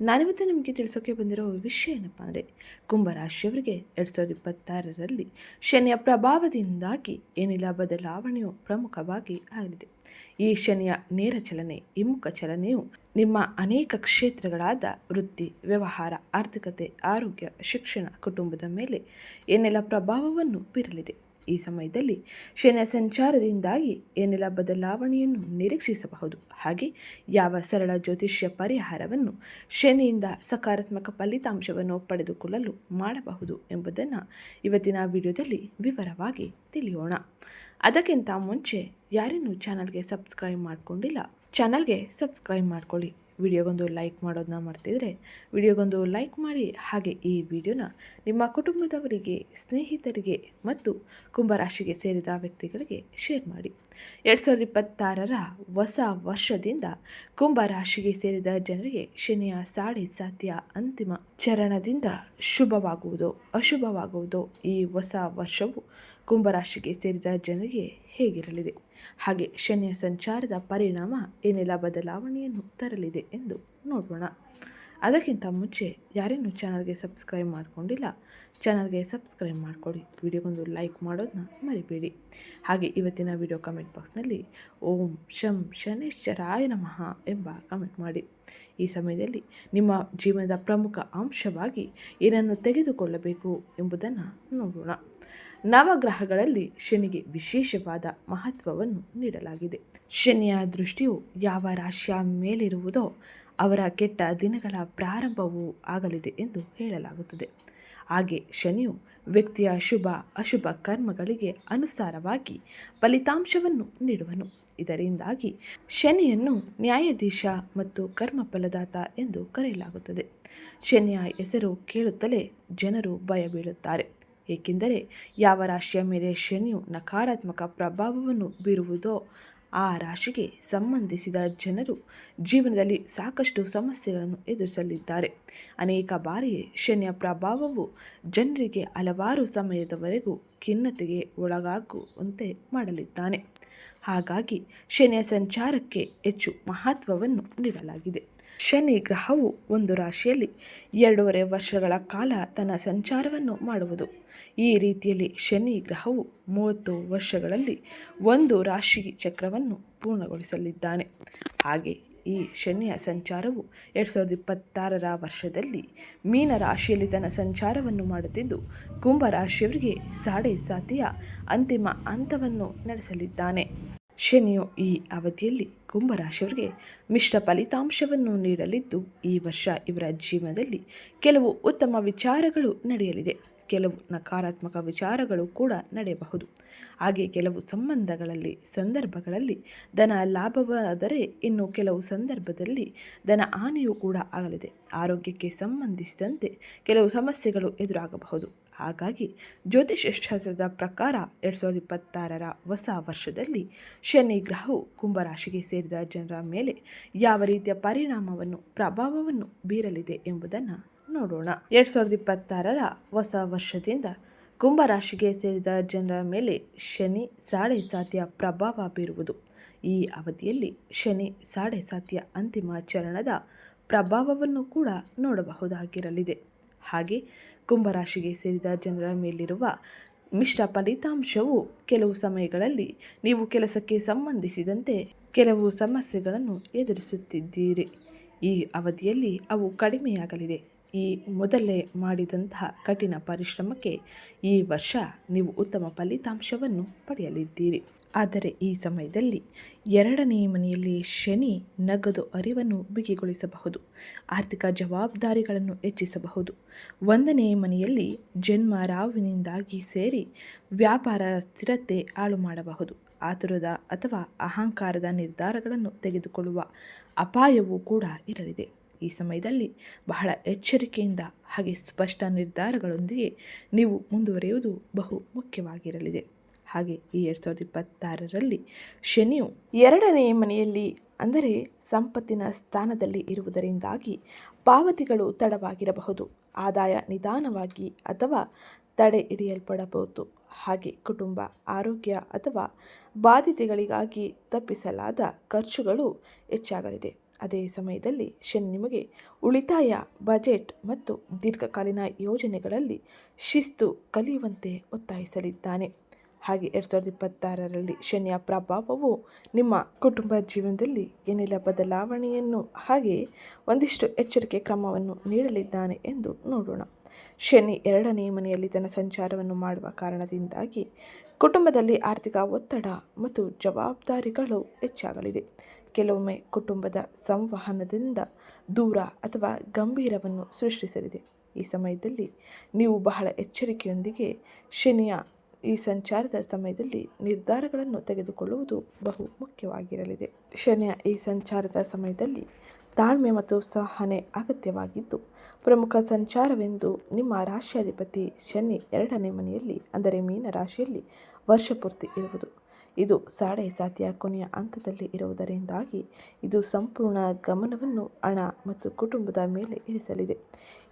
ನಾನಿವತ್ತು ನಿಮಗೆ ತಿಳಿಸೋಕೆ ಬಂದಿರೋ ವಿಷಯ ಏನಪ್ಪ ಅಂದರೆ ಕುಂಭರಾಶಿಯವರಿಗೆ ಎರಡು ಸಾವಿರದ ಇಪ್ಪತ್ತಾರರಲ್ಲಿ ಶನಿಯ ಪ್ರಭಾವದಿಂದಾಗಿ ಏನಿಲ್ಲ, ಬದಲಾವಣೆಯು ಪ್ರಮುಖವಾಗಿ ಆಗಲಿದೆ. ಈ ಶನಿಯ ನೇರ ಚಲನೆ ಹಿಮ್ಮುಖ ಚಲನೆಯು ನಿಮ್ಮ ಅನೇಕ ಕ್ಷೇತ್ರಗಳಾದ ವೃತ್ತಿ, ವ್ಯವಹಾರ, ಆರ್ಥಿಕತೆ, ಆರೋಗ್ಯ, ಶಿಕ್ಷಣ, ಕುಟುಂಬದ ಮೇಲೆ ಏನೆಲ್ಲ ಪ್ರಭಾವವನ್ನು ಬೀರಲಿದೆ. ಈ ಸಮಯದಲ್ಲಿ ಶನಿಯ ಸಂಚಾರದಿಂದಾಗಿ ಏನೆಲ್ಲ ಬದಲಾವಣೆಯನ್ನು ನಿರೀಕ್ಷಿಸಬಹುದು? ಹಾಗೆ ಯಾವ ಸರಳ ಜ್ಯೋತಿಷ್ಯ ಪರಿಹಾರವನ್ನು ಶನಿಯಿಂದ ಸಕಾರಾತ್ಮಕ ಫಲಿತಾಂಶವನ್ನು ಪಡೆದುಕೊಳ್ಳಲು ಮಾಡಬಹುದು ಎಂಬುದನ್ನು ಇವತ್ತಿನ ವಿಡಿಯೋದಲ್ಲಿ ವಿವರವಾಗಿ ತಿಳಿಯೋಣ. ಅದಕ್ಕಿಂತ ಮುಂಚೆ ಯಾರಿನ್ನೂ ಚಾನಲ್ಗೆ ಸಬ್ಸ್ಕ್ರೈಬ್ ಮಾಡಿಕೊಂಡಿಲ್ಲ, ಚಾನಲ್ಗೆ ಸಬ್ಸ್ಕ್ರೈಬ್ ಮಾಡ್ಕೊಳ್ಳಿ. ವಿಡಿಯೋಗೊಂದು ಲೈಕ್ ಮಾಡೋದನ್ನ ಮರ್ತಿದ್ರೆ ವಿಡಿಯೋಗೊಂದು ಲೈಕ್ ಮಾಡಿ ಹಾಗೆ ಈ ವಿಡಿಯೋನ ನಿಮ್ಮ ಕುಟುಂಬದವರಿಗೆ, ಸ್ನೇಹಿತರಿಗೆ ಮತ್ತು ಕುಂಭರಾಶಿಗೆ ಸೇರಿದ ವ್ಯಕ್ತಿಗಳಿಗೆ ಶೇರ್ ಮಾಡಿ. ಎರಡು ಸಾವಿರದ ಇಪ್ಪತ್ತಾರರ ಹೊಸ ವರ್ಷದಿಂದ ಕುಂಭರಾಶಿಗೆ ಸೇರಿದ ಜನರಿಗೆ ಶನಿಯ ಸಾಡೆ ಸಾಧ್ಯ ಅಂತಿಮ ಚರಣದಿಂದ ಶುಭವಾಗುವುದು, ಅಶುಭವಾಗುವುದು. ಈ ಹೊಸ ವರ್ಷವು ಕುಂಭರಾಶಿಗೆ ಸೇರಿದ ಜನರಿಗೆ ಹೇಗಿರಲಿದೆ? ಹಾಗೆ ಶನಿಯ ಸಂಚಾರದ ಪರಿಣಾಮ ಏನೆಲ್ಲ ಬದಲಾವಣೆಯನ್ನು ತರಲಿದೆ ಎಂದು ನೋಡೋಣ. ಅದಕ್ಕಿಂತ ಮುಂಚೆ ಯಾರೇನು ಚಾನಲ್ಗೆ ಸಬ್ಸ್ಕ್ರೈಬ್ ಮಾಡಿಕೊಂಡಿಲ್ಲ, ಚಾನಲ್ಗೆ ಸಬ್ಸ್ಕ್ರೈಬ್ ಮಾಡಿಕೊಡಿ. ವಿಡಿಯೋಗೊಂದು ಲೈಕ್ ಮಾಡೋದನ್ನ ಮರಿಬೇಡಿ. ಹಾಗೆ ಇವತ್ತಿನ ವಿಡಿಯೋ ಕಮೆಂಟ್ ಬಾಕ್ಸ್ನಲ್ಲಿ ಓಂ ಶಂ ಶನೇಶ್ವರಾಯ ನಮಃ ಎಂಬ ಕಮೆಂಟ್ ಮಾಡಿ. ಈ ಸಮಯದಲ್ಲಿ ನಿಮ್ಮ ಜೀವನದ ಪ್ರಮುಖ ಅಂಶವಾಗಿ ಏನನ್ನು ತೆಗೆದುಕೊಳ್ಳಬೇಕು ಎಂಬುದನ್ನು ನೋಡೋಣ. ನವಗ್ರಹಗಳಲ್ಲಿ ಶನಿಗೆ ವಿಶೇಷವಾದ ಮಹತ್ವವನ್ನು ನೀಡಲಾಗಿದೆ. ಶನಿಯ ದೃಷ್ಟಿಯು ಯಾವ ರಾಶಿಯ ಮೇಲಿರುವುದೋ ಅವರ ಕೆಟ್ಟ ದಿನಗಳ ಪ್ರಾರಂಭವೂ ಆಗಲಿದೆ ಎಂದು ಹೇಳಲಾಗುತ್ತದೆ. ಹಾಗೆ ಶನಿಯು ವ್ಯಕ್ತಿಯ ಶುಭ, ಅಶುಭ ಕರ್ಮಗಳಿಗೆ ಅನುಸಾರವಾಗಿ ಫಲಿತಾಂಶವನ್ನು ನೀಡುವನು. ಇದರಿಂದಾಗಿ ಶನಿಯನ್ನು ನ್ಯಾಯಾಧೀಶ ಮತ್ತು ಕರ್ಮ ಫಲದಾತ ಎಂದು ಕರೆಯಲಾಗುತ್ತದೆ. ಶನಿಯ ಹೆಸರು ಕೇಳುತ್ತಲೇ ಜನರು ಭಯ ಬೀಳುತ್ತಾರೆ ಏಕೆಂದರೆ ಯಾವ ರಾಶಿಯ ಮೇಲೆ ಶನಿಯು ನಕಾರಾತ್ಮಕ ಪ್ರಭಾವವನ್ನು ಬೀರುವುದೋ ಆ ರಾಶಿಗೆ ಸಂಬಂಧಿಸಿದ ಜನರು ಜೀವನದಲ್ಲಿ ಸಾಕಷ್ಟು ಸಮಸ್ಯೆಗಳನ್ನು ಎದುರಿಸಲಿದ್ದಾರೆ. ಅನೇಕ ಬಾರಿ ಶನಿಯ ಪ್ರಭಾವವು ಜನರಿಗೆ ಹಲವಾರು ಸಮಯದವರೆಗೂ ಖಿನ್ನತೆಗೆ ಒಳಗಾಗುವಂತೆ ಮಾಡಲಿದ್ದಾನೆ. ಹಾಗಾಗಿ ಶನಿಯ ಸಂಚಾರಕ್ಕೆ ಹೆಚ್ಚು ಮಹತ್ವವನ್ನು ನೀಡಲಾಗಿದೆ. ಶನಿ ಗ್ರಹವು ಒಂದು ರಾಶಿಯಲ್ಲಿ ಎರಡೂವರೆ ವರ್ಷಗಳ ಕಾಲ ತನ್ನ ಸಂಚಾರವನ್ನು ಮಾಡುವುದು. ಈ ರೀತಿಯಲ್ಲಿ ಶನಿ ಗ್ರಹವು ಮೂವತ್ತು ವರ್ಷಗಳಲ್ಲಿ ಒಂದು ರಾಶಿ ಚಕ್ರವನ್ನು ಪೂರ್ಣಗೊಳಿಸಲಿದ್ದಾನೆ. ಹಾಗೆ ಈ ಶನಿಯ ಸಂಚಾರವು ಎರಡು ಸಾವಿರದ ಇಪ್ಪತ್ತಾರರ ವರ್ಷದಲ್ಲಿ ಮೀನ ರಾಶಿಯಲ್ಲಿ ತನ್ನ ಸಂಚಾರವನ್ನು ಮಾಡುತ್ತಿದ್ದು, ಕುಂಭ ರಾಶಿಯವರಿಗೆ ಸಾಡೆ ಸಾತಿಯ ಅಂತಿಮ ಹಂತವನ್ನು ನಡೆಸಲಿದ್ದಾನೆ. ಶನಿಯು ಈ ಅವಧಿಯಲ್ಲಿ ಕುಂಭರಾಶಿಯವರಿಗೆ ಮಿಶ್ರ ಫಲಿತಾಂಶವನ್ನು ನೀಡಲಿದ್ದು, ಈ ವರ್ಷ ಇವರ ಜೀವನದಲ್ಲಿ ಕೆಲವು ಉತ್ತಮ ವಿಚಾರಗಳು ನಡೆಯಲಿದೆ. ಕೆಲವು ನಕಾರಾತ್ಮಕ ವಿಚಾರಗಳು ಕೂಡ ನಡೆಯಬಹುದು. ಹಾಗೆ ಕೆಲವು ಸಂಬಂಧಗಳಲ್ಲಿ ಸಂದರ್ಭಗಳಲ್ಲಿ ಧನ ಲಾಭವಾದರೆ ಇನ್ನು ಕೆಲವು ಸಂದರ್ಭದಲ್ಲಿ ಧನ ಹಾನಿಯೂ ಕೂಡ ಆಗಲಿದೆ. ಆರೋಗ್ಯಕ್ಕೆ ಸಂಬಂಧಿಸಿದಂತೆ ಕೆಲವು ಸಮಸ್ಯೆಗಳು ಎದುರಾಗಬಹುದು. ಹಾಗಾಗಿ ಜ್ಯೋತಿಷ್ಯ ಶಾಸ್ತ್ರದ ಪ್ರಕಾರ ಎರಡು ಸಾವಿರದ ಇಪ್ಪತ್ತಾರರ ಹೊಸ ವರ್ಷದಲ್ಲಿ ಶನಿ ಗ್ರಹವು ಕುಂಭರಾಶಿಗೆ ಸೇರಿದ ಜನರ ಮೇಲೆ ಯಾವ ರೀತಿಯ ಪರಿಣಾಮವನ್ನು, ಪ್ರಭಾವವನ್ನು ಬೀರಲಿದೆ ಎಂಬುದನ್ನು ನೋಡೋಣ. ಎರಡು ಸಾವಿರದ ಇಪ್ಪತ್ತಾರರ ಹೊಸ ವರ್ಷದಿಂದ ಕುಂಭರಾಶಿಗೆ ಸೇರಿದ ಜನರ ಮೇಲೆ ಶನಿ ಸಾಡೆ ಸಾತಿಯ ಪ್ರಭಾವ ಬೀರುವುದು. ಈ ಅವಧಿಯಲ್ಲಿ ಶನಿ ಸಾಡೆ ಸಾತಿಯ ಅಂತಿಮ ಚರಣದ ಪ್ರಭಾವವನ್ನು ಕೂಡ ನೋಡಬಹುದಾಗಿರಲಿದೆ. ಹಾಗೆ ಕುಂಭರಾಶಿಗೆ ಸೇರಿದ ಜನರ ಮೇಲಿರುವ ಮಿಶ್ರ ಫಲಿತಾಂಶವು ಕೆಲವು ಸಮಯಗಳಲ್ಲಿ ನೀವು ಕೆಲಸಕ್ಕೆ ಸಂಬಂಧಿಸಿದಂತೆ ಕೆಲವು ಸಮಸ್ಯೆಗಳನ್ನು ಎದುರಿಸುತ್ತಿದ್ದೀರಿ. ಈ ಅವಧಿಯಲ್ಲಿ ಅವು ಕಡಿಮೆಯಾಗಲಿದೆ. ಈ ಮೊದಲೇ ಮಾಡಿದಂತಹ ಕಠಿಣ ಪರಿಶ್ರಮಕ್ಕೆ ಈ ವರ್ಷ ನೀವು ಉತ್ತಮ ಫಲಿತಾಂಶವನ್ನು ಪಡೆಯಲಿದ್ದೀರಿ. ಆದರೆ ಈ ಸಮಯದಲ್ಲಿ ಎರಡನೇ ಮನೆಯಲ್ಲಿ ಶನಿ ನಗದು ಅರಿವನ್ನು ಬಿಗಿಗೊಳಿಸಬಹುದು. ಆರ್ಥಿಕ ಜವಾಬ್ದಾರಿಗಳನ್ನು ಹೆಚ್ಚಿಸಬಹುದು. ಒಂದನೇ ಮನೆಯಲ್ಲಿ ಜನ್ಮ ರಾವಿನಿಂದಾಗಿ ಸೇರಿ ವ್ಯಾಪಾರ ಸ್ಥಿರತೆ ಹಾಳು ಮಾಡಬಹುದು. ಆತುರದ ಅಥವಾ ಅಹಂಕಾರದ ನಿರ್ಧಾರಗಳನ್ನು ತೆಗೆದುಕೊಳ್ಳುವ ಅಪಾಯವೂ ಕೂಡ ಇರಲಿದೆ. ಈ ಸಮಯದಲ್ಲಿ ಬಹಳ ಎಚ್ಚರಿಕೆಯಿಂದ ಹಾಗೆ ಸ್ಪಷ್ಟ ನಿರ್ಧಾರಗಳೊಂದಿಗೆ ನೀವು ಮುಂದುವರಿಯುವುದು ಬಹು ಮುಖ್ಯವಾಗಿರಲಿದೆ. ಹಾಗೆ ಈ ಎರಡು ಸಾವಿರದ ಇಪ್ಪತ್ತಾರರಲ್ಲಿ ಶನಿಯು ಎರಡನೇ ಮನೆಯಲ್ಲಿ, ಅಂದರೆ ಸಂಪತ್ತಿನ ಸ್ಥಾನದಲ್ಲಿ ಇರುವುದರಿಂದಾಗಿ ಪಾವತಿಗಳು ತಡವಾಗಿರಬಹುದು. ಆದಾಯ ನಿಧಾನವಾಗಿ ಅಥವಾ ತಡೆ ಹಿಡಿಯಲ್ಪಡಬಹುದು. ಹಾಗೆ ಕುಟುಂಬ, ಆರೋಗ್ಯ ಅಥವಾ ಬಾಧ್ಯತೆಗಳಿಗಾಗಿ ತಪ್ಪಿಸಲಾದ ಖರ್ಚುಗಳು ಹೆಚ್ಚಾಗಲಿದೆ. ಅದೇ ಸಮಯದಲ್ಲಿ ಶನಿ ನಿಮಗೆ ಉಳಿತಾಯ, ಬಜೆಟ್ ಮತ್ತು ದೀರ್ಘಕಾಲೀನ ಯೋಜನೆಗಳಲ್ಲಿ ಶಿಸ್ತು ಕಲಿಯುವಂತೆ ಒತ್ತಾಯಿಸಲಿದ್ದಾನೆ. ಹಾಗೆ ಎರಡು ಸಾವಿರದ ಇಪ್ಪತ್ತಾರರಲ್ಲಿ ಶನಿಯ ಪ್ರಭಾವವು ನಿಮ್ಮ ಕುಟುಂಬ ಜೀವನದಲ್ಲಿ ಏನೆಲ್ಲ ಬದಲಾವಣೆಯನ್ನು ಹಾಗೆ ಒಂದಿಷ್ಟು ಎಚ್ಚರಿಕೆ ಕ್ರಮವನ್ನು ನೀಡಲಿದ್ದಾನೆ ಎಂದು ನೋಡೋಣ. ಶನಿ ಎರಡನೇ ಮನೆಯಲ್ಲಿ ತನ್ನ ಸಂಚಾರವನ್ನು ಮಾಡುವ ಕಾರಣದಿಂದಾಗಿ ಕುಟುಂಬದಲ್ಲಿ ಆರ್ಥಿಕ ಒತ್ತಡ ಮತ್ತು ಜವಾಬ್ದಾರಿಗಳು ಹೆಚ್ಚಾಗಲಿದೆ. ಕೆಲವೊಮ್ಮೆ ಕುಟುಂಬದ ಸಂವಹನದಿಂದ ದೂರ ಅಥವಾ ಗಂಭೀರವನ್ನು ಸೃಷ್ಟಿಸಲಿದೆ. ಈ ಸಮಯದಲ್ಲಿ ನೀವು ಬಹಳ ಎಚ್ಚರಿಕೆಯೊಂದಿಗೆ ಶನಿಯ ಈ ಸಂಚಾರದ ಸಮಯದಲ್ಲಿ ನಿರ್ಧಾರಗಳನ್ನು ತೆಗೆದುಕೊಳ್ಳುವುದು ಬಹು ಮುಖ್ಯವಾಗಿರಲಿದೆ. ಶನಿಯ ಈ ಸಂಚಾರದ ಸಮಯದಲ್ಲಿ ತಾಳ್ಮೆ ಮತ್ತು ಸಹನೆ ಅಗತ್ಯವಾಗಿದ್ದು, ಪ್ರಮುಖ ಸಂಚಾರವೆಂದು ನಿಮ್ಮ ರಾಶಿಯಾಧಿಪತಿ ಶನಿ ಎರಡನೇ ಮನೆಯಲ್ಲಿ, ಅಂದರೆ ಮೀನ ರಾಶಿಯಲ್ಲಿ ವರ್ಷಪೂರ್ತಿ ಇರುವುದು. ಇದು ಸಾಡೆ ಸಾತಿಯ ಕೊನೆಯ ಹಂತದಲ್ಲಿ ಇರುವುದರಿಂದಾಗಿ ಇದು ಸಂಪೂರ್ಣ ಗಮನವನ್ನು ಹಣ ಮತ್ತು ಕುಟುಂಬದ ಮೇಲೆ ಇರಿಸಲಿದೆ.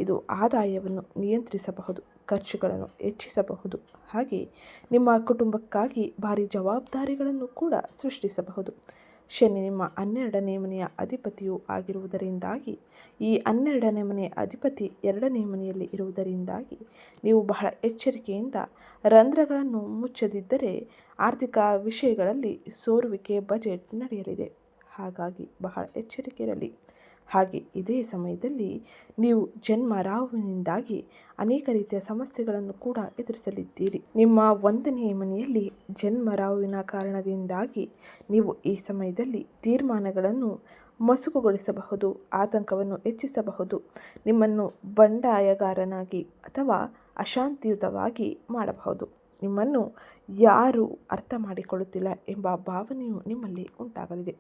ಇದು ಆದಾಯವನ್ನು ನಿಯಂತ್ರಿಸಬಹುದು, ಖರ್ಚುಗಳನ್ನು ಹೆಚ್ಚಿಸಬಹುದು. ಹಾಗೆ ನಿಮ್ಮ ಕುಟುಂಬಕ್ಕಾಗಿ ಭಾರಿ ಜವಾಬ್ದಾರಿಗಳನ್ನು ಕೂಡ ಸೃಷ್ಟಿಸಬಹುದು. ಶನಿ ನಿಮ್ಮ ಹನ್ನೆರಡನೇ ಮನೆಯ ಅಧಿಪತಿಯೂ ಆಗಿರುವುದರಿಂದಾಗಿ, ಈ ಹನ್ನೆರಡನೇ ಮನೆಯ ಅಧಿಪತಿ ಎರಡನೇ ಮನೆಯಲ್ಲಿ ಇರುವುದರಿಂದಾಗಿ, ನೀವು ಬಹಳ ಎಚ್ಚರಿಕೆಯಿಂದ ರಂಧ್ರಗಳನ್ನು ಮುಚ್ಚದಿದ್ದರೆ ಆರ್ಥಿಕ ವಿಷಯಗಳಲ್ಲಿ ಸೋರುವಿಕೆ ಬಜೆಟ್ ನಡೆಯಲಿದೆ. ಹಾಗಾಗಿ ಬಹಳ ಎಚ್ಚರಿಕೆ ಇರಲಿ ಹಾಗೆ ಇದೇ ಸಮಯದಲ್ಲಿ ನೀವು ಜನ್ಮ ರಾಹುವಿನಿಂದಾಗಿ ಅನೇಕ ರೀತಿಯ ಸಮಸ್ಯೆಗಳನ್ನು ಕೂಡ ಎದುರಿಸಲಿದ್ದೀರಿ. ನಿಮ್ಮ ಒಂದನೆಯ ಮನೆಯಲ್ಲಿ ಜನ್ಮ ರಾಹುವಿನ ಕಾರಣದಿಂದಾಗಿ ನೀವು ಈ ಸಮಯದಲ್ಲಿ ತೀರ್ಮಾನಗಳನ್ನು ಮಸುಕುಗೊಳಿಸಬಹುದು, ಆತಂಕವನ್ನು ಹೆಚ್ಚಿಸಬಹುದು, ನಿಮ್ಮನ್ನು ಬಂಡಾಯಗಾರನಾಗಿ ಅಥವಾ ಅಶಾಂತಿಯುತವಾಗಿ ಮಾಡಬಹುದು. ನಿಮ್ಮನ್ನು ಯಾರು ಅರ್ಥ ಮಾಡಿಕೊಳ್ಳುತ್ತಿಲ್ಲ ಎಂಬ ಭಾವನೆಯು ನಿಮ್ಮಲ್ಲಿ ಉಂಟಾಗಲಿದೆ.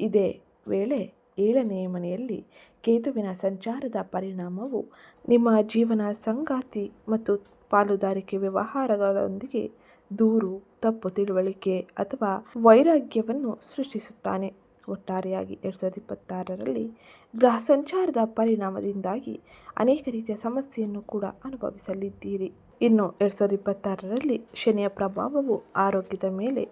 ಇದೇ ವೇಳೆ ಏಳನೇ ಮನೆಯಲ್ಲಿ ಕೇತುವಿನ ಸಂಚಾರದ ಪರಿಣಾಮವು ನಿಮ್ಮ ಜೀವನ ಸಂಗಾತಿ ಮತ್ತು ಪಾಲುದಾರಿಕೆ ವ್ಯವಹಾರಗಳೊಂದಿಗೆ ದೂರು, ತಪ್ಪು ತಿಳುವಳಿಕೆ ಅಥವಾ ವೈರಾಗ್ಯವನ್ನು ಸೃಷ್ಟಿಸುತ್ತಾನೆ. ಒಟ್ಟಾರೆಯಾಗಿ ಎರಡು ಸಾವಿರದ ಇಪ್ಪತ್ತಾರರಲ್ಲಿ ಗ್ರಹ ಸಂಚಾರದ ಪರಿಣಾಮದಿಂದಾಗಿ ಅನೇಕ ರೀತಿಯ ಸಮಸ್ಯೆಯನ್ನು ಕೂಡ ಅನುಭವಿಸಲಿದ್ದೀರಿ. ಇನ್ನು ಎರಡು ಸಾವಿರದ ಇಪ್ಪತ್ತಾರರಲ್ಲಿ ಶನಿಯ ಪ್ರಭಾವವು ಆರೋಗ್ಯದ ಮೇಲೆ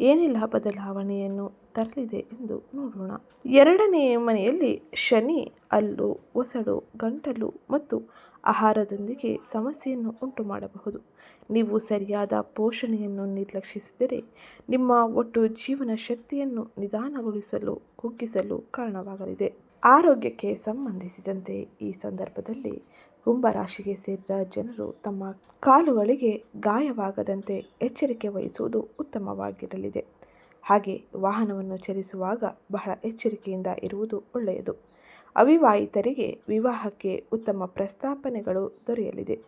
ಏನೆಲ್ಲ ಬದಲಾವಣೆಯನ್ನು ತರಲಿದೆ ಎಂದು ನೋಡೋಣ. ಎರಡನೇ ಮನೆಯಲ್ಲಿ ಶನಿ, ಅಲ್ಲು, ಒಸಡು, ಗಂಟಲು ಮತ್ತು ಆಹಾರದೊಂದಿಗೆ ಸಮಸ್ಯೆಯನ್ನು ಉಂಟು ಮಾಡಬಹುದು ನೀವು ಸರಿಯಾದ ಪೋಷಣೆಯನ್ನು ನಿರ್ಲಕ್ಷಿಸಿದರೆ ನಿಮ್ಮ ಒಟ್ಟು ಜೀವನ ಶಕ್ತಿಯನ್ನು ನಿಧಾನಗೊಳಿಸಲು, ಕುಗ್ಗಿಸಲು ಕಾರಣವಾಗಲಿದೆ. ಆರೋಗ್ಯಕ್ಕೆ ಸಂಬಂಧಿಸಿದಂತೆ ಈ ಸಂದರ್ಭದಲ್ಲಿ ಕುಂಭರಾಶಿಗೆ ಸೇರಿದ ಜನರು ತಮ್ಮ ಕಾಲುಗಳಿಗೆ ಗಾಯವಾಗದಂತೆ ಎಚ್ಚರಿಕೆ ವಹಿಸುವುದು ಉತ್ತಮವಾಗಿರಲಿದೆ. ಹಾಗೆ ವಾಹನವನ್ನು ಚಲಿಸುವಾಗ ಬಹಳ ಎಚ್ಚರಿಕೆಯಿಂದ ಇರುವುದು ಒಳ್ಳೆಯದು. ಅವಿವಾಹಿತರಿಗೆ ವಿವಾಹಕ್ಕೆ ಉತ್ತಮ ಪ್ರಸ್ತಾಪನೆಗಳು ದೊರೆಯಲಿದೆ.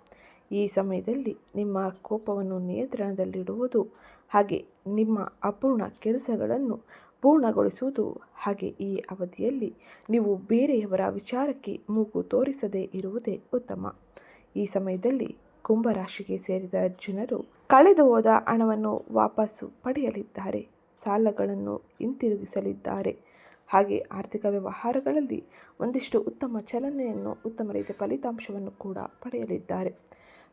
ಈ ಸಮಯದಲ್ಲಿ ನಿಮ್ಮ ಕೋಪವನ್ನು ನಿಯಂತ್ರಣದಲ್ಲಿಡುವುದು ಹಾಗೆ ನಿಮ್ಮ ಅಪೂರ್ಣ ಕೆಲಸಗಳನ್ನು ಪೂರ್ಣಗೊಳಿಸುವುದು ಹಾಗೆ ಈ ಅವಧಿಯಲ್ಲಿ ನೀವು ಬೇರೆಯವರ ವಿಚಾರಕ್ಕೆ ಮೂಗು ತೋರಿಸದೇ ಇರುವುದೇ ಉತ್ತಮ. ಈ ಸಮಯದಲ್ಲಿ ಕುಂಭರಾಶಿಗೆ ಸೇರಿದ ಜನರು ಕಳೆದು ಹೋದ ಹಣವನ್ನು ವಾಪಸ್ಸು ಪಡೆಯಲಿದ್ದಾರೆ, ಸಾಲಗಳನ್ನು ಹಿಂತಿರುಗಿಸಲಿದ್ದಾರೆ. ಹಾಗೆ ಆರ್ಥಿಕ ವ್ಯವಹಾರಗಳಲ್ಲಿ ಒಂದಿಷ್ಟು ಉತ್ತಮ ಚಲನೆಯನ್ನು, ಉತ್ತಮ ರೀತಿಯ ಫಲಿತಾಂಶವನ್ನು ಕೂಡ ಪಡೆಯಲಿದ್ದಾರೆ.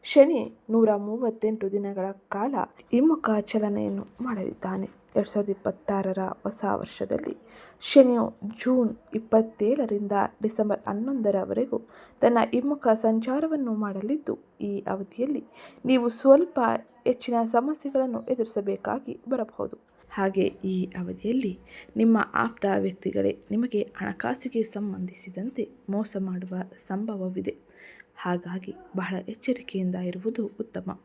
ಶನಿ ನೂರ ಮೂವತ್ತೆಂಟು ದಿನಗಳ ಕಾಲ ಹಿಮ್ಮುಖ ಚಲನೆಯನ್ನು ಮಾಡಲಿದ್ದಾನೆ. ಎರಡು ಸಾವಿರದ ಇಪ್ಪತ್ತಾರರ ಹೊಸ ವರ್ಷದಲ್ಲಿ. ಶನಿಯು ಜೂನ್ ಇಪ್ಪತ್ತೇಳರಿಂದ ಡಿಸೆಂಬರ್ ಹನ್ನೊಂದರವರೆಗೂ ತನ್ನ ಹಿಮ್ಮುಖ ಸಂಚಾರವನ್ನು ಮಾಡಲಿದ್ದು, ಈ ಅವಧಿಯಲ್ಲಿ ನೀವು ಸ್ವಲ್ಪ ಹೆಚ್ಚಿನ ಸಮಸ್ಯೆಗಳನ್ನು ಎದುರಿಸಬೇಕಾಗಿ ಬರಬಹುದು. ಹಾಗೆ ಈ ಅವಧಿಯಲ್ಲಿ ನಿಮ್ಮ ಆಪ್ತ ವ್ಯಕ್ತಿಗಳೇ ನಿಮಗೆ ಹಣಕಾಸಿಗೆ ಸಂಬಂಧಿಸಿದಂತೆ ಮೋಸ ಮಾಡುವ ಸಂಭವವಿದೆ. ಹಾಗಾಗಿ ಬಹಳ ಎಚ್ಚರಿಕೆಯಿಂದ ಇರುವುದು ಉತ್ತಮ.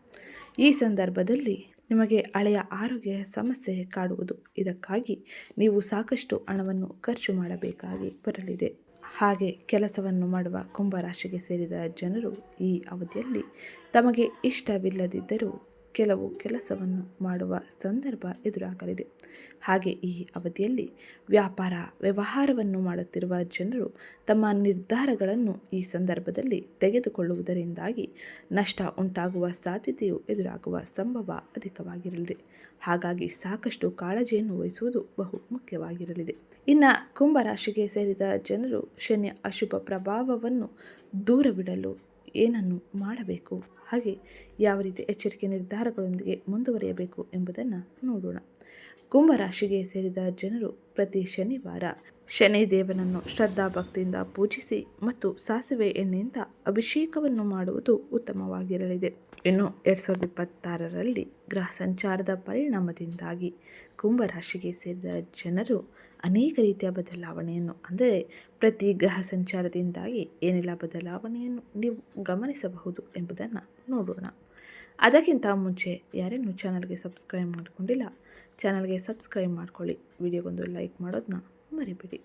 ಈ ಸಂದರ್ಭದಲ್ಲಿ ನಿಮಗೆ ಹಳೆಯ ಆರೋಗ್ಯ ಸಮಸ್ಯೆ ಕಾಡುವುದು. ಇದಕ್ಕಾಗಿ ನೀವು ಸಾಕಷ್ಟು ಹಣವನ್ನು ಖರ್ಚು ಮಾಡಬೇಕಾಗಿ ಬರಲಿದೆ. ಹಾಗೆ ಕೆಲಸವನ್ನು ಮಾಡುವ ಕುಂಭರಾಶಿಗೆ ಸೇರಿದ ಜನರು ಈ ಅವಧಿಯಲ್ಲಿ ತಮಗೆ ಇಷ್ಟವಿಲ್ಲದಿದ್ದರೂ ಕೆಲವು ಕೆಲಸವನ್ನು ಮಾಡುವ ಸಂದರ್ಭ ಎದುರಾಗಲಿದೆ. ಹಾಗೆ ಈ ಅವಧಿಯಲ್ಲಿ ವ್ಯಾಪಾರ ವ್ಯವಹಾರವನ್ನು ಮಾಡುತ್ತಿರುವ ಜನರು ತಮ್ಮ ನಿರ್ಧಾರಗಳನ್ನು ಈ ಸಂದರ್ಭದಲ್ಲಿ ತೆಗೆದುಕೊಳ್ಳುವುದರಿಂದಾಗಿ ನಷ್ಟ ಉಂಟಾಗುವ ಸಾಧ್ಯತೆಯು ಎದುರಾಗುವ ಸಂಭವ ಅಧಿಕವಾಗಿರಲಿದೆ. ಹಾಗಾಗಿ ಸಾಕಷ್ಟು ಕಾಳಜಿಯನ್ನು ವಹಿಸುವುದು ಬಹು ಮುಖ್ಯವಾಗಿರಲಿದೆ. ಇನ್ನು ಕುಂಭರಾಶಿಗೆ ಸೇರಿದ ಜನರು ಶನಿ ಅಶುಭ ಪ್ರಭಾವವನ್ನು ದೂರವಿಡಲು ಏನನ್ನು ಮಾಡಬೇಕು? ಹಾಗೆ ಯಾವ ರೀತಿ ಎಚ್ಚರಿಕೆ ನಿರ್ಧಾರಗಳೊಂದಿಗೆ ಮುಂದುವರಿಯಬೇಕು ಎಂಬುದನ್ನು ನೋಡೋಣ. ಕುಂಭರಾಶಿಗೆ ಸೇರಿದ ಜನರು ಪ್ರತಿ ಶನಿವಾರ ಶನಿ ದೇವನನ್ನು ಶ್ರದ್ಧಾಭಕ್ತಿಯಿಂದ ಪೂಜಿಸಿ ಮತ್ತು ಸಾಸಿವೆ ಎಣ್ಣೆಯಿಂದ ಅಭಿಷೇಕವನ್ನು ಮಾಡುವುದು ಉತ್ತಮವಾಗಿರಲಿದೆ. ಇನ್ನು ಎರಡು ಸಾವಿರದ ಇಪ್ಪತ್ತಾರರಲ್ಲಿ ಗ್ರಹ ಸಂಚಾರದ ಪರಿಣಾಮದಿಂದಾಗಿ ಕುಂಭರಾಶಿಗೆ ಸೇರಿದ ಜನರು ಅನೇಕ ರೀತಿಯ ಬದಲಾವಣೆಯನ್ನು, ಅಂದರೆ ಪ್ರತಿ ಗ್ರಹ ಸಂಚಾರದಿಂದಾಗಿ ಏನೆಲ್ಲ ಬದಲಾವಣೆಯನ್ನು ನೀವು ಗಮನಿಸಬಹುದು ಎಂಬುದನ್ನು ನೋಡೋಣ. ಅದಕ್ಕಿಂತ ಮುಂಚೆ ಯಾರೇನು ಚಾನಲ್ಗೆ ಸಬ್ಸ್ಕ್ರೈಬ್ ಮಾಡಿಕೊಂಡಿಲ್ಲ, ಚಾನಲ್ಗೆ ಸಬ್ಸ್ಕ್ರೈಬ್ ಮಾಡ್ಕೊಳ್ಳಿ. ವಿಡಿಯೋಗೊಂದು ಲೈಕ್ ಮಾಡೋದನ್ನ ಮರಿಬೇಡಿ.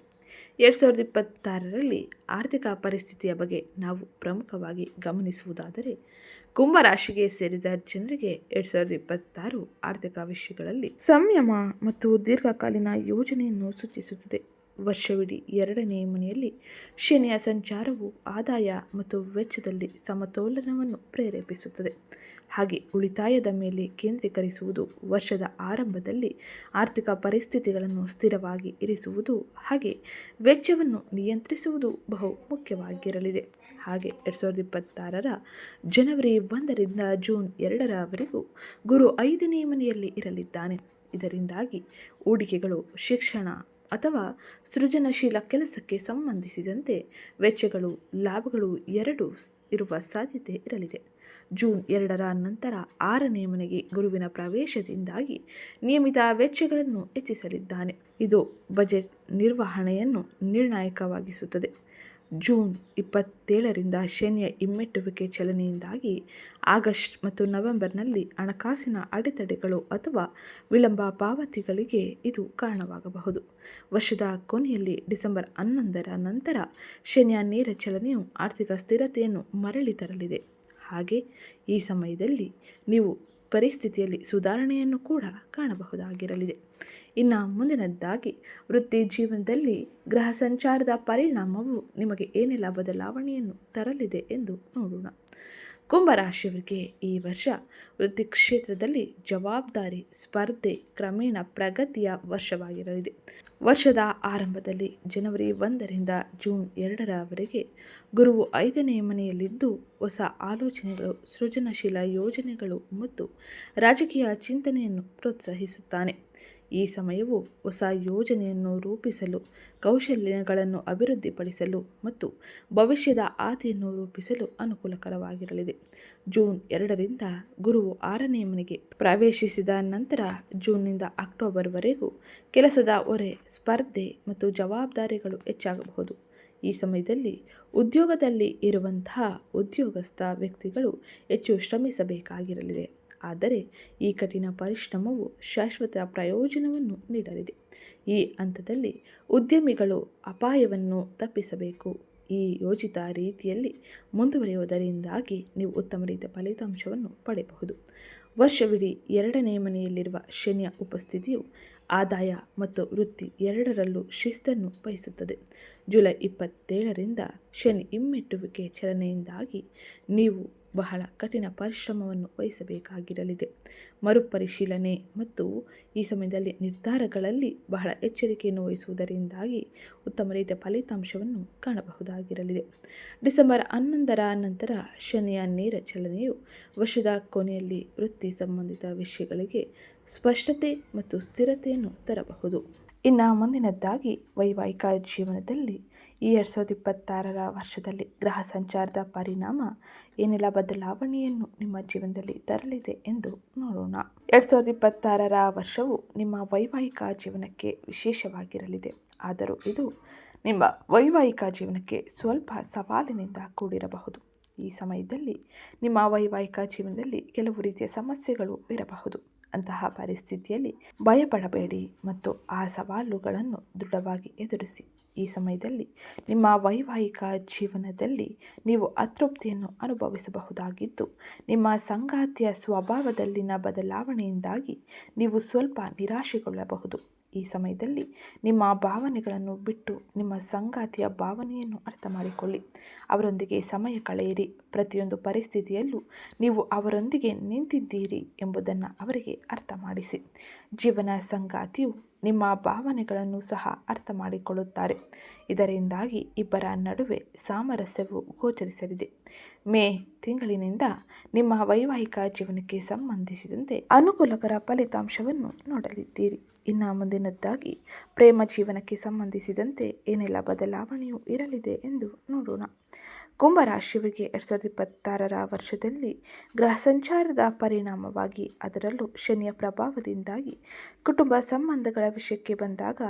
ಎರಡು ಸಾವಿರದ ಇಪ್ಪತ್ತಾರರಲ್ಲಿ ಆರ್ಥಿಕ ಪರಿಸ್ಥಿತಿಯ ಬಗ್ಗೆ ನಾವು ಪ್ರಮುಖವಾಗಿ ಗಮನಿಸುವುದಾದರೆ ಕುಂಭರಾಶಿಗೆ ಸೇರಿದ ಜನರಿಗೆ ಎರಡು ಸಾವಿರದ ಇಪ್ಪತ್ತಾರು ಆರ್ಥಿಕ ವಿಷಯಗಳಲ್ಲಿ ಸಂಯಮ ಮತ್ತು ದೀರ್ಘಕಾಲೀನ ಯೋಜನೆಯನ್ನು ಸೂಚಿಸುತ್ತದೆ. ವರ್ಷವಿಡೀ ಎರಡನೇ ಮನೆಯಲ್ಲಿ ಶನಿಯ ಸಂಚಾರವು ಆದಾಯ ಮತ್ತು ವೆಚ್ಚದಲ್ಲಿ ಸಮತೋಲನವನ್ನು ಪ್ರೇರೇಪಿಸುತ್ತದೆ. ಹಾಗೆ ಉಳಿತಾಯದ ಮೇಲೆ ಕೇಂದ್ರೀಕರಿಸುವುದು ವರ್ಷದ ಆರಂಭದಲ್ಲಿ ಆರ್ಥಿಕ ಪರಿಸ್ಥಿತಿಗಳನ್ನು ಸ್ಥಿರವಾಗಿ ಇರಿಸುವುದು ಹಾಗೆ ವೆಚ್ಚವನ್ನು ನಿಯಂತ್ರಿಸುವುದು ಬಹು ಮುಖ್ಯವಾಗಿರಲಿದೆ. ಹಾಗೆ ಎರಡು ಸಾವಿರದ ಇಪ್ಪತ್ತಾರರ ಜನವರಿ ಒಂದರಿಂದ ಜೂನ್ ಎರಡರವರೆಗೂ ಗುರು ಐದನೇ ಮನೆಯಲ್ಲಿ ಇರಲಿದ್ದಾನೆ. ಇದರಿಂದಾಗಿ ಹೂಡಿಕೆಗಳು, ಶಿಕ್ಷಣ ಅಥವಾ ಸೃಜನಶೀಲ ಕೆಲಸಕ್ಕೆ ಸಂಬಂಧಿಸಿದಂತೆ ವೆಚ್ಚಗಳು, ಲಾಭಗಳು ಎರಡೂ ಇರುವ ಸಾಧ್ಯತೆ ಇರಲಿದೆ. ಜೂನ್ ಎರಡರ ನಂತರ ಆರನೇ ಮನೆಗೆ ಗುರುವಿನ ಪ್ರವೇಶದಿಂದಾಗಿ ನಿಯಮಿತ ವೆಚ್ಚಗಳನ್ನು ಹೆಚ್ಚಿಸಲಿದ್ದಾನೆ. ಇದು ಬಜೆಟ್ ನಿರ್ವಹಣೆಯನ್ನು ನಿರ್ಣಾಯಕವಾಗಿಸುತ್ತದೆ. ಜೂನ್ ಇಪ್ಪತ್ತೇಳರಿಂದ ಶನಿಯ ಇಮ್ಮೆಟ್ಟುವಿಕೆ ಚಲನೆಯಿಂದಾಗಿ ಆಗಸ್ಟ್ ಮತ್ತು ನವೆಂಬರ್ನಲ್ಲಿ ಹಣಕಾಸಿನ ಅಡೆತಡೆಗಳು ಅಥವಾ ವಿಳಂಬ ಪಾವತಿಗಳಿಗೆ ಇದು ಕಾರಣವಾಗಬಹುದು. ವರ್ಷದ ಕೊನೆಯಲ್ಲಿ ಡಿಸೆಂಬರ್ ಹನ್ನೊಂದರ ನಂತರ ಶನಿಯ ನೇರ ಚಲನೆಯು ಆರ್ಥಿಕ ಸ್ಥಿರತೆಯನ್ನು ಮರಳಿ ತರಲಿದೆ. ಹಾಗೆ ಈ ಸಮಯದಲ್ಲಿ ನೀವು ಪರಿಸ್ಥಿತಿಯಲ್ಲಿ ಸುಧಾರಣೆಯನ್ನು ಕೂಡ ಕಾಣಬಹುದಾಗಿರಲಿದೆ. ಇನ್ನು ಮುಂದಿನದ್ದಾಗಿ, ವೃತ್ತಿ ಜೀವನದಲ್ಲಿ ಗ್ರಹ ಸಂಚಾರದ ಪರಿಣಾಮವು ನಿಮಗೆ ಏನೆಲ್ಲ ಬದಲಾವಣೆಯನ್ನು ತರಲಿದೆ ಎಂದು ನೋಡೋಣ. ಕುಂಭರಾಶಿಯವರಿಗೆ ಈ ವರ್ಷ ವೃತ್ತಿ ಕ್ಷೇತ್ರದಲ್ಲಿ ಜವಾಬ್ದಾರಿ, ಸ್ಪರ್ಧೆ ಕ್ರಮೇಣ ಪ್ರಗತಿಯ ವರ್ಷವಾಗಿರಲಿದೆ. ವರ್ಷದ ಆರಂಭದಲ್ಲಿ ಜನವರಿ ಒಂದರಿಂದ ಜೂನ್ ಎರಡರವರೆಗೆ ಗುರುವು ಐದನೇ ಮನೆಯಲ್ಲಿದ್ದು ಹೊಸ ಆಲೋಚನೆಗಳು, ಸೃಜನಶೀಲ ಯೋಜನೆಗಳು ಮತ್ತು ರಾಜಕೀಯ ಚಿಂತನೆಯನ್ನು ಪ್ರೋತ್ಸಾಹಿಸುತ್ತಾನೆ. ಈ ಸಮಯವು ಹೊಸ ಯೋಜನೆಯನ್ನು ರೂಪಿಸಲು, ಕೌಶಲ್ಯಗಳನ್ನು ಅಭಿವೃದ್ಧಿಪಡಿಸಲು ಮತ್ತು ಭವಿಷ್ಯದ ಆತಿಯನ್ನು ರೂಪಿಸಲು ಅನುಕೂಲಕರವಾಗಿರಲಿದೆ. ಜೂನ್ ಎರಡರಿಂದ ಗುರು ಆರನೇ ಮನೆಗೆ ಪ್ರವೇಶಿಸಿದ ನಂತರ ಜೂನ್ನಿಂದ ಅಕ್ಟೋಬರ್ವರೆಗೂ ಕೆಲಸದ ಹೊರೆ, ಸ್ಪರ್ಧೆ ಮತ್ತು ಜವಾಬ್ದಾರಿಗಳು ಹೆಚ್ಚಾಗಬಹುದು. ಈ ಸಮಯದಲ್ಲಿ ಉದ್ಯೋಗದಲ್ಲಿ ಇರುವಂತಹ ಉದ್ಯೋಗಸ್ಥ ವ್ಯಕ್ತಿಗಳು ಹೆಚ್ಚು ಶ್ರಮಿಸಬೇಕಾಗಿರಲಿದೆ. ಆದರೆ ಈ ಕಠಿಣ ಪರಿಶ್ರಮವು ಶಾಶ್ವತ ಪ್ರಯೋಜನವನ್ನು ನೀಡಲಿದೆ. ಈ ಹಂತದಲ್ಲಿ ಉದ್ಯಮಿಗಳು ಅಪಾಯವನ್ನು ತಪ್ಪಿಸಬೇಕು. ಈ ಯೋಜಿತ ರೀತಿಯಲ್ಲಿ ಮುಂದುವರಿಯುವುದರಿಂದಾಗಿ ನೀವು ಉತ್ತಮ ರೀತಿಯ ಫಲಿತಾಂಶವನ್ನು ಪಡೆಯಬಹುದು. ವರ್ಷವಿಡೀ ಎರಡನೇ ಮನೆಯಲ್ಲಿರುವ ಶನಿಯ ಉಪಸ್ಥಿತಿಯು ಆದಾಯ ಮತ್ತು ವೃತ್ತಿ ಎರಡರಲ್ಲೂ ಶಿಸ್ತನ್ನು ಬಯಸುತ್ತದೆ ಜುಲೈ ಇಪ್ಪತ್ತೇಳರಿಂದ ಶನಿ ಇಮ್ಮೆಟ್ಟುವಿಕೆ ಚಲನೆಯಿಂದಾಗಿ ನೀವು ಬಹಳ ಕಠಿಣ ಪರಿಶ್ರಮವನ್ನು ವಹಿಸಬೇಕಾಗಿರಲಿದೆ. ಮರುಪರಿಶೀಲನೆ ಮತ್ತು ಈ ಸಮಯದಲ್ಲಿ ನಿರ್ಧಾರಗಳಲ್ಲಿ ಬಹಳ ಎಚ್ಚರಿಕೆಯನ್ನು ವಹಿಸುವುದರಿಂದಾಗಿ ಉತ್ತಮ ರೀತಿಯ ಫಲಿತಾಂಶವನ್ನು ಕಾಣಬಹುದಾಗಿರಲಿದೆ. ಡಿಸೆಂಬರ್ ಹನ್ನೊಂದರ ನಂತರ ಶನಿಯ ನೇರ ಚಲನೆಯು ವರ್ಷದ ಕೊನೆಯಲ್ಲಿ ವೃತ್ತಿ ಸಂಬಂಧಿತ ವಿಷಯಗಳಿಗೆ ಸ್ಪಷ್ಟತೆ ಮತ್ತು ಸ್ಥಿರತೆಯನ್ನು ತರಬಹುದು. ಇನ್ನು ಮುಂದಿನದ್ದಾಗಿ ವೈವಾಹಿಕ ಜೀವನದಲ್ಲಿ ಈ ಎರಡು ಸಾವಿರದ ಇಪ್ಪತ್ತಾರರ ವರ್ಷದಲ್ಲಿ ಗ್ರಹ ಸಂಚಾರದ ಪರಿಣಾಮ ಏನೆಲ್ಲ ಬದಲಾವಣೆಯನ್ನು ನಿಮ್ಮ ಜೀವನದಲ್ಲಿ ತರಲಿದೆ ಎಂದು ನೋಡೋಣ. ಎರಡು ಸಾವಿರದ ಇಪ್ಪತ್ತಾರರ ವರ್ಷವು ನಿಮ್ಮ ವೈವಾಹಿಕ ಜೀವನಕ್ಕೆ ವಿಶೇಷವಾಗಿರಲಿದೆ. ಆದರೂ ಇದು ನಿಮ್ಮ ವೈವಾಹಿಕ ಜೀವನಕ್ಕೆ ಸ್ವಲ್ಪ ಸವಾಲಿನಿಂದ ಕೂಡಿರಬಹುದು. ಈ ಸಮಯದಲ್ಲಿ ನಿಮ್ಮ ವೈವಾಹಿಕ ಜೀವನದಲ್ಲಿ ಕೆಲವು ರೀತಿಯ ಸಮಸ್ಯೆಗಳು ಇರಬಹುದು. ಅಂತಹ ಪರಿಸ್ಥಿತಿಯಲ್ಲಿ ಭಯಪಡಬೇಡಿ ಮತ್ತು ಆ ಸವಾಲುಗಳನ್ನು ದೃಢವಾಗಿ ಎದುರಿಸಿ. ಈ ಸಮಯದಲ್ಲಿ ನಿಮ್ಮ ವೈವಾಹಿಕ ಜೀವನದಲ್ಲಿ ನೀವು ಅತೃಪ್ತಿಯನ್ನು ಅನುಭವಿಸಬಹುದಾಗಿದ್ದು, ನಿಮ್ಮ ಸಂಗಾತಿಯ ಸ್ವಭಾವದಲ್ಲಿನ ಬದಲಾವಣೆಯಿಂದಾಗಿ ನೀವು ಸ್ವಲ್ಪ ನಿರಾಶೆಗೊಳ್ಳಬಹುದು. ಈ ಸಮಯದಲ್ಲಿ ನಿಮ್ಮ ಭಾವನೆಗಳನ್ನು ಬಿಟ್ಟು ನಿಮ್ಮ ಸಂಗಾತಿಯ ಭಾವನೆಯನ್ನು ಅರ್ಥ ಮಾಡಿಕೊಳ್ಳಿ. ಅವರೊಂದಿಗೆ ಸಮಯ ಕಳೆಯಿರಿ. ಪ್ರತಿಯೊಂದು ಪರಿಸ್ಥಿತಿಯಲ್ಲೂ ನೀವು ಅವರೊಂದಿಗೆ ನಿಂತಿದ್ದೀರಿ ಎಂಬುದನ್ನು ಅವರಿಗೆ ಅರ್ಥ ಮಾಡಿಸಿ. ಜೀವನ ಸಂಗಾತಿಯು ನಿಮ್ಮ ಭಾವನೆಗಳನ್ನು ಸಹ ಅರ್ಥ ಮಾಡಿಕೊಳ್ಳುತ್ತಾರೆ. ಇದರಿಂದಾಗಿ ಇಬ್ಬರ ನಡುವೆ ಸಾಮರಸ್ಯವು ಗೋಚರಿಸಲಿದೆ. ಮೇ ತಿಂಗಳಿನಿಂದ ನಿಮ್ಮ ವೈವಾಹಿಕ ಜೀವನಕ್ಕೆ ಸಂಬಂಧಿಸಿದಂತೆ ಅನುಕೂಲಕರ ಫಲಿತಾಂಶವನ್ನು ನೋಡಲಿದ್ದೀರಿ. ಇನ್ನು ಮುಂದಿನದ್ದಾಗಿ ಪ್ರೇಮ ಜೀವನಕ್ಕೆ ಸಂಬಂಧಿಸಿದಂತೆ ಏನೆಲ್ಲ ಬದಲಾವಣೆಯೂ ಇರಲಿದೆ ಎಂದು ನೋಡೋಣ. ಕುಂಭರಾಶಿಯವರಿಗೆ ಎರಡು ಸಾವಿರದ ಇಪ್ಪತ್ತಾರರ ವರ್ಷದಲ್ಲಿ ಗ್ರಹ ಸಂಚಾರದ ಪರಿಣಾಮವಾಗಿ ಅದರಲ್ಲೂ ಶನಿಯ ಪ್ರಭಾವದಿಂದಾಗಿ ಕುಟುಂಬ ಸಂಬಂಧಗಳ ವಿಷಯಕ್ಕೆ ಬಂದಾಗ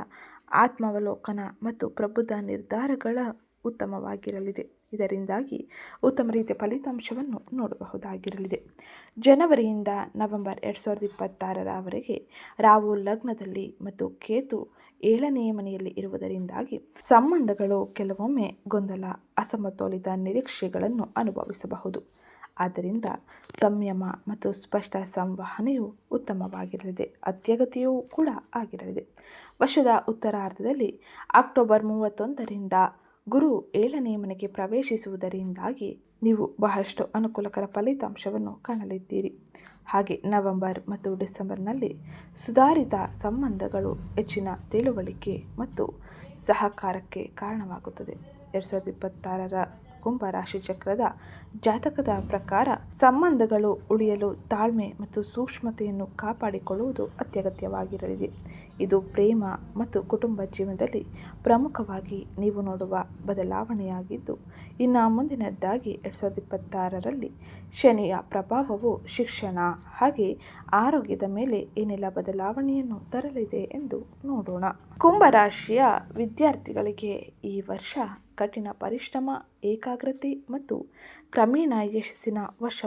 ಆತ್ಮಾವಲೋಕನ ಮತ್ತು ಪ್ರಬುದ್ಧ ನಿರ್ಧಾರಗಳ ಉತ್ತಮವಾಗಿರಲಿದೆ. ಇದರಿಂದಾಗಿ ಉತ್ತಮ ರೀತಿಯ ಫಲಿತಾಂಶವನ್ನು ನೋಡಬಹುದಾಗಿರಲಿದೆ. ಜನವರಿಯಿಂದ ನವೆಂಬರ್ ಎರಡು ಸಾವಿರದ ಇಪ್ಪತ್ತಾರರವರೆಗೆ ರಾವು ಲಗ್ನದಲ್ಲಿ ಮತ್ತು ಕೇತು ಏಳನೆಯ ಮನೆಯಲ್ಲಿ ಇರುವುದರಿಂದಾಗಿ ಸಂಬಂಧಗಳು ಕೆಲವೊಮ್ಮೆ ಗೊಂದಲ, ಅಸಮತೋಲಿತ ನಿರೀಕ್ಷೆಗಳನ್ನು ಅನುಭವಿಸಬಹುದು. ಆದ್ದರಿಂದ ಸಂಯಮ ಮತ್ತು ಸ್ಪಷ್ಟ ಸಂವಹನೆಯು ಉತ್ತಮವಾಗಿರಲಿದೆ. ಅತ್ಯಗತ್ಯವೂ ಕೂಡ ಆಗಿರಲಿದೆ. ವರ್ಷದ ಉತ್ತರಾರ್ಧದಲ್ಲಿ ಅಕ್ಟೋಬರ್ ಮೂವತ್ತೊಂದರಿಂದ ಗುರು ಏಳನೇ ಮನೆಗೆ ಪ್ರವೇಶಿಸುವುದರಿಂದಾಗಿ ನೀವು ಬಹಳಷ್ಟು ಅನುಕೂಲಕರ ಫಲಿತಾಂಶವನ್ನು ಕಾಣಲಿದ್ದೀರಿ. ಹಾಗೆ ನವೆಂಬರ್ ಮತ್ತು ಡಿಸೆಂಬರ್ನಲ್ಲಿ ಸುಧಾರಿತ ಸಂಬಂಧಗಳು ಹೆಚ್ಚಿನ ತಿಳುವಳಿಕೆ ಮತ್ತು ಸಹಕಾರಕ್ಕೆ ಕಾರಣವಾಗುತ್ತದೆ. ಎರಡು ಸಾವಿರದ ಇಪ್ಪತ್ತಾರರ ಕುಂಭ ರಾಶಿ ಚಕ್ರದ ಜಾತಕದ ಪ್ರಕಾರ ಸಂಬಂಧಗಳು ಉಳಿಯಲು ತಾಳ್ಮೆ ಮತ್ತು ಸೂಕ್ಷ್ಮತೆಯನ್ನು ಕಾಪಾಡಿಕೊಳ್ಳುವುದು ಅತ್ಯಗತ್ಯವಾಗಿರಲಿದೆ. ಇದು ಪ್ರೇಮ ಮತ್ತು ಕುಟುಂಬ ಜೀವನದಲ್ಲಿ ಪ್ರಮುಖವಾಗಿ ನೀವು ನೋಡುವ ಬದಲಾವಣೆಯಾಗಿದ್ದು, ಇನ್ನು ಮುಂದಿನದ್ದಾಗಿ ಎರಡು ಸಾವಿರದ ಇಪ್ಪತ್ತಾರರಲ್ಲಿ ಶನಿಯ ಪ್ರಭಾವವು ಶಿಕ್ಷಣ ಹಾಗೆ ಆರೋಗ್ಯದ ಮೇಲೆ ಏನೆಲ್ಲ ಬದಲಾವಣೆಯನ್ನು ತರಲಿದೆ ಎಂದು ನೋಡೋಣ. ಕುಂಭರಾಶಿಯ ವಿದ್ಯಾರ್ಥಿಗಳಿಗೆ ಈ ವರ್ಷ ಕಠಿಣ ಪರಿಶ್ರಮ, ಏಕಾಗ್ರತೆ ಮತ್ತು ಕ್ರಮೇಣ ಯಶಸ್ಸಿನ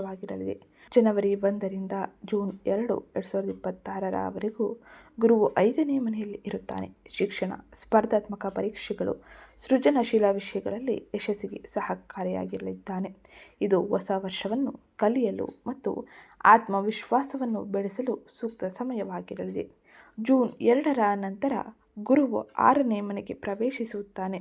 ವರ್ಷವಾಗಿರಲಿದೆ ಜನವರಿ ಒಂದರಿಂದ ಜೂನ್ ಎರಡು ಎರಡು ಸಾವಿರದ ಇಪ್ಪತ್ತಾರರವರೆಗೂ ಗುರುವು ಐದನೇ ಮನೆಯಲ್ಲಿ ಇರುತ್ತಾನೆ. ಶಿಕ್ಷಣ, ಸ್ಪರ್ಧಾತ್ಮಕ ಪರೀಕ್ಷೆಗಳು, ಸೃಜನಶೀಲ ವಿಷಯಗಳಲ್ಲಿ ಯಶಸ್ಸಿಗೆ ಸಹಕಾರಿಯಾಗಿರಲಿದ್ದಾನೆ ಇದು ಹೊಸ ವರ್ಷವನ್ನು ಕಲಿಯಲು ಮತ್ತು ಆತ್ಮವಿಶ್ವಾಸವನ್ನು ಬೆಳೆಸಲು ಸೂಕ್ತ ಸಮಯವಾಗಿರಲಿದೆ. ಜೂನ್ ಎರಡರ ನಂತರ ಗುರುವು ಆರನೇ ಮನೆಗೆ ಪ್ರವೇಶಿಸುತ್ತಾನೆ.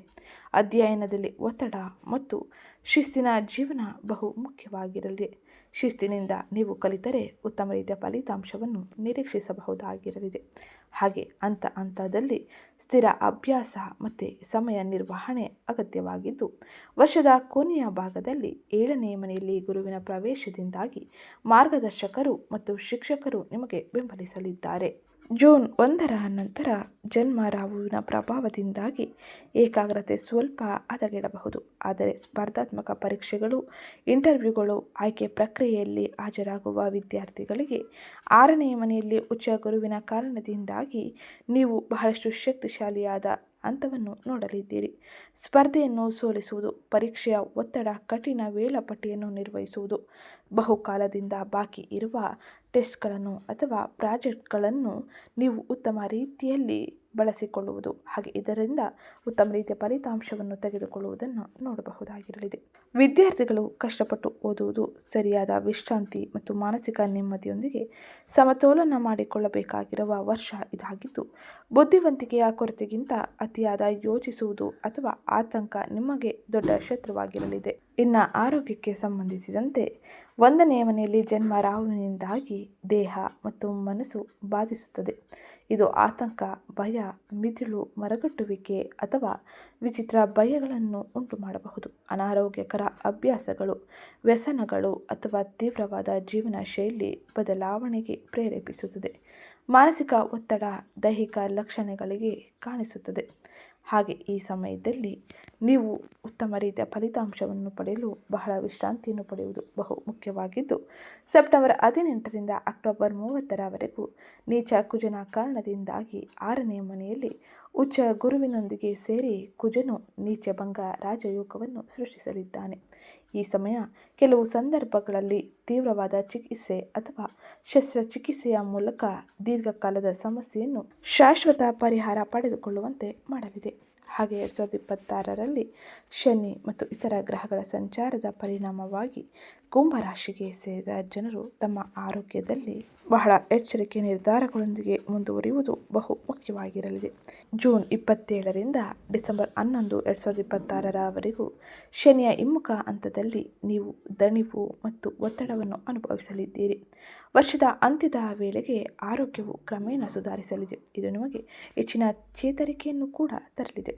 ಅಧ್ಯಯನದಲ್ಲಿ ಒತ್ತಡ ಮತ್ತು ಶಿಸ್ತಿನ ಜೀವನ ಬಹು ಮುಖ್ಯವಾಗಿರಲಿದೆ ಶಿಸ್ತಿನಿಂದ ನೀವು ಕಲಿತರೆ ಉತ್ತಮ ರೀತಿಯ ಫಲಿತಾಂಶವನ್ನು ನಿರೀಕ್ಷಿಸಬಹುದಾಗಿರಲಿದೆ. ಹಾಗೆ ಅಂತ ಹಂತದಲ್ಲಿ ಸ್ಥಿರ ಅಭ್ಯಾಸ ಮತ್ತು ಸಮಯ ನಿರ್ವಹಣೆ ಅಗತ್ಯವಾಗಿದ್ದು, ವರ್ಷದ ಕೊನೆಯ ಭಾಗದಲ್ಲಿ ಏಳನೇ ಮನೆಯಲ್ಲಿ ಗುರುವಿನ ಪ್ರವೇಶದಿಂದಾಗಿ ಮಾರ್ಗದರ್ಶಕರು ಮತ್ತು ಶಿಕ್ಷಕರು ನಿಮಗೆ ಬೆಂಬಲಿಸಲಿದ್ದಾರೆ. ಜೂನ್ ಒಂದರ ನಂತರ ಜನ್ಮ ರಾಹುವಿನ ಪ್ರಭಾವದಿಂದಾಗಿ ಏಕಾಗ್ರತೆ ಸ್ವಲ್ಪ ಹದಗೆಡಬಹುದು. ಆದರೆ ಸ್ಪರ್ಧಾತ್ಮಕ ಪರೀಕ್ಷೆಗಳು, ಇಂಟರ್ವ್ಯೂಗಳು, ಆಯ್ಕೆ ಪ್ರಕ್ರಿಯೆಯಲ್ಲಿ ಹಾಜರಾಗುವ ವಿದ್ಯಾರ್ಥಿಗಳಿಗೆ ಆರನೇ ಮನೆಯಲ್ಲಿ ಉಚ್ಚ ಗುರುವಿನ ಕಾರಣದಿಂದಾಗಿ ನೀವು ಬಹಳಷ್ಟು ಶಕ್ತಿಶಾಲಿಯಾದ ಹಂತವನ್ನು ನೋಡಲಿದ್ದೀರಿ. ಸ್ಪರ್ಧೆಯನ್ನು ಸೋಲಿಸುವುದು, ಪರೀಕ್ಷೆಯ ಒತ್ತಡ, ಕಠಿಣ ವೇಳಾಪಟ್ಟಿಯನ್ನು ನಿರ್ವಹಿಸುವುದು, ಬಹುಕಾಲದಿಂದ ಬಾಕಿ ಇರುವ ಟೆಸ್ಟ್ಗಳನ್ನು ಅಥವಾ ಪ್ರಾಜೆಕ್ಟ್ಗಳನ್ನು ನೀವು ಉತ್ತಮ ರೀತಿಯಲ್ಲಿ ಬಳಸಿಕೊಳ್ಳುವುದು. ಹಾಗೆ ಇದರಿಂದ ಉತ್ತಮ ರೀತಿಯ ಫಲಿತಾಂಶವನ್ನು ತೆಗೆದುಕೊಳ್ಳುವುದನ್ನು ನೋಡಬಹುದಾಗಿರಲಿದೆ. ವಿದ್ಯಾರ್ಥಿಗಳು ಕಷ್ಟಪಟ್ಟು ಓದುವುದು ಸರಿಯಾದ ವಿಶ್ರಾಂತಿ ಮತ್ತು ಮಾನಸಿಕ ನೆಮ್ಮದಿಯೊಂದಿಗೆ ಸಮತೋಲನ ಮಾಡಿಕೊಳ್ಳಬೇಕಾಗಿರುವ ವರ್ಷ ಇದಾಗಿದ್ದು, ಬುದ್ಧಿವಂತಿಕೆಯ ಕೊರತೆಗಿಂತ ಅತಿಯಾದ ಯೋಚಿಸುವುದು ಅಥವಾ ಆತಂಕ ನಿಮಗೆ ದೊಡ್ಡ ಶತ್ರುವಾಗಿರಲಿದೆ. ಇನ್ನು ಆರೋಗ್ಯಕ್ಕೆ ಸಂಬಂಧಿಸಿದಂತೆ ಒಂದನೆಯ ಮನೆಯಲ್ಲಿ ಜನ್ಮ ರಾಹುವಿನಿಂದಾಗಿ ದೇಹ ಮತ್ತು ಮನಸ್ಸು ಬಾಧಿಸುತ್ತದೆ. ಇದು ಆತಂಕ, ಭಯ, ಮಿದುಳು, ಮರಗಟ್ಟುವಿಕೆ ಅಥವಾ ವಿಚಿತ್ರ ಭಯಗಳನ್ನು ಉಂಟು ಮಾಡಬಹುದು ಅನಾರೋಗ್ಯಕರ ಅಭ್ಯಾಸಗಳು, ವ್ಯಸನಗಳು ಅಥವಾ ತೀವ್ರವಾದ ಜೀವನ ಶೈಲಿ ಬದಲಾವಣೆಗೆ ಪ್ರೇರೇಪಿಸುತ್ತದೆ. ಮಾನಸಿಕ ಒತ್ತಡ ದೈಹಿಕ ಲಕ್ಷಣಗಳಿಗೆ ಕಾಣಿಸುತ್ತದೆ. ಹಾಗೆ ಈ ಸಮಯದಲ್ಲಿ ನೀವು ಉತ್ತಮ ರೀತಿಯ ಫಲಿತಾಂಶವನ್ನು ಪಡೆಯಲು ಬಹಳ ವಿಶ್ರಾಂತಿಯನ್ನು ಪಡೆಯುವುದು ಬಹು ಮುಖ್ಯವಾಗಿದ್ದು, ಸೆಪ್ಟೆಂಬರ್ ಹದಿನೆಂಟರಿಂದ ಅಕ್ಟೋಬರ್ ಮೂವತ್ತರವರೆಗೂ ನೀಚ ಕುಜನ ಕಾರಣದಿಂದಾಗಿ ಆರನೇ ಮನೆಯಲ್ಲಿ ಉಚ್ಚ ಗುರುವಿನೊಂದಿಗೆ ಸೇರಿ ಕುಜನು ನೀಚಭಂಗ ರಾಜಯೋಗವನ್ನು ಸೃಷ್ಟಿಸಲಿದ್ದಾನೆ. ಈ ಸಮಯ ಕೆಲವು ಸಂದರ್ಭಗಳಲ್ಲಿ ತೀವ್ರವಾದ ಚಿಕಿತ್ಸೆ ಅಥವಾ ಶಸ್ತ್ರಚಿಕಿತ್ಸೆಯ ಮೂಲಕ ದೀರ್ಘಕಾಲದ ಸಮಸ್ಯೆಯನ್ನು ಶಾಶ್ವತ ಪರಿಹಾರ ಪಡೆದುಕೊಳ್ಳುವಂತೆ ಮಾಡಲಿದೆ. ಹಾಗೆ ಎರಡು ಸಾವಿರದ ಇಪ್ಪತ್ತಾರರಲ್ಲಿ ಶನಿ ಮತ್ತು ಇತರ ಗ್ರಹಗಳ ಸಂಚಾರದ ಪರಿಣಾಮವಾಗಿ ಕುಂಭರಾಶಿಗೆ ಸೇರಿದ ಜನರು ತಮ್ಮ ಆರೋಗ್ಯದಲ್ಲಿ ಬಹಳ ಎಚ್ಚರಿಕೆ ನಿರ್ಧಾರಗಳೊಂದಿಗೆ ಮುಂದುವರಿಯುವುದು ಬಹು ಮುಖ್ಯವಾಗಿರಲಿದೆ. ಜೂನ್ ಇಪ್ಪತ್ತೇಳರಿಂದ ಡಿಸೆಂಬರ್ ಹನ್ನೊಂದು ಎರಡು ಸಾವಿರದ ಇಪ್ಪತ್ತಾರರವರೆಗೂ ಶನಿಯ ಹಿಮ್ಮುಖ ಹಂತದಲ್ಲಿ ನೀವು ದಣಿವು ಮತ್ತು ಒತ್ತಡವನ್ನು ಅನುಭವಿಸಲಿದ್ದೀರಿ. ವರ್ಷದ ಅಂತ್ಯದ ವೇಳೆಗೆ ಆರೋಗ್ಯವು ಕ್ರಮೇಣ ಸುಧಾರಿಸಲಿದೆ. ಇದು ನಿಮಗೆ ಹೆಚ್ಚಿನ ಚೇತರಿಕೆಯನ್ನು ಕೂಡ ತರಲಿದೆ.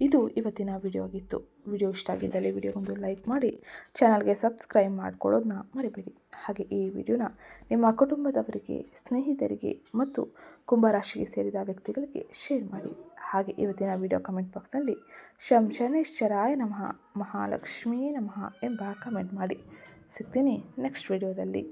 ಇದು ಇವತ್ತಿನ ವಿಡಿಯೋ ಆಗಿತ್ತು. ವಿಡಿಯೋ ಇಷ್ಟ ಆಗಿದ್ದಲ್ಲಿ ವಿಡಿಯೋಗೊಂದು ಲೈಕ್ ಮಾಡಿ ಚಾನಲ್ಗೆ ಸಬ್ಸ್ಕ್ರೈಬ್ ಮಾಡ್ಕೊಳ್ಳೋದನ್ನ ಮರಿಬೇಡಿ. ಹಾಗೆ ಈ ವಿಡಿಯೋನ ನಿಮ್ಮ ಕುಟುಂಬದವರಿಗೆ, ಸ್ನೇಹಿತರಿಗೆ ಮತ್ತು ಕುಂಭರಾಶಿಗೆ ಸೇರಿದ ವ್ಯಕ್ತಿಗಳಿಗೆ ಶೇರ್ ಮಾಡಿ. ಹಾಗೆ ಇವತ್ತಿನ ವಿಡಿಯೋ ಕಮೆಂಟ್ ಬಾಕ್ಸ್ನಲ್ಲಿ ಶಂ ಶನೇಶ್ವರಾಯ ನಮಃ, ಮಹಾಲಕ್ಷ್ಮೀ ನಮಃ ಎಂಬ ಕಮೆಂಟ್ ಮಾಡಿ ಸಿಗ್ತೀನಿ ನೆಕ್ಸ್ಟ್ ವಿಡಿಯೋದಲ್ಲಿ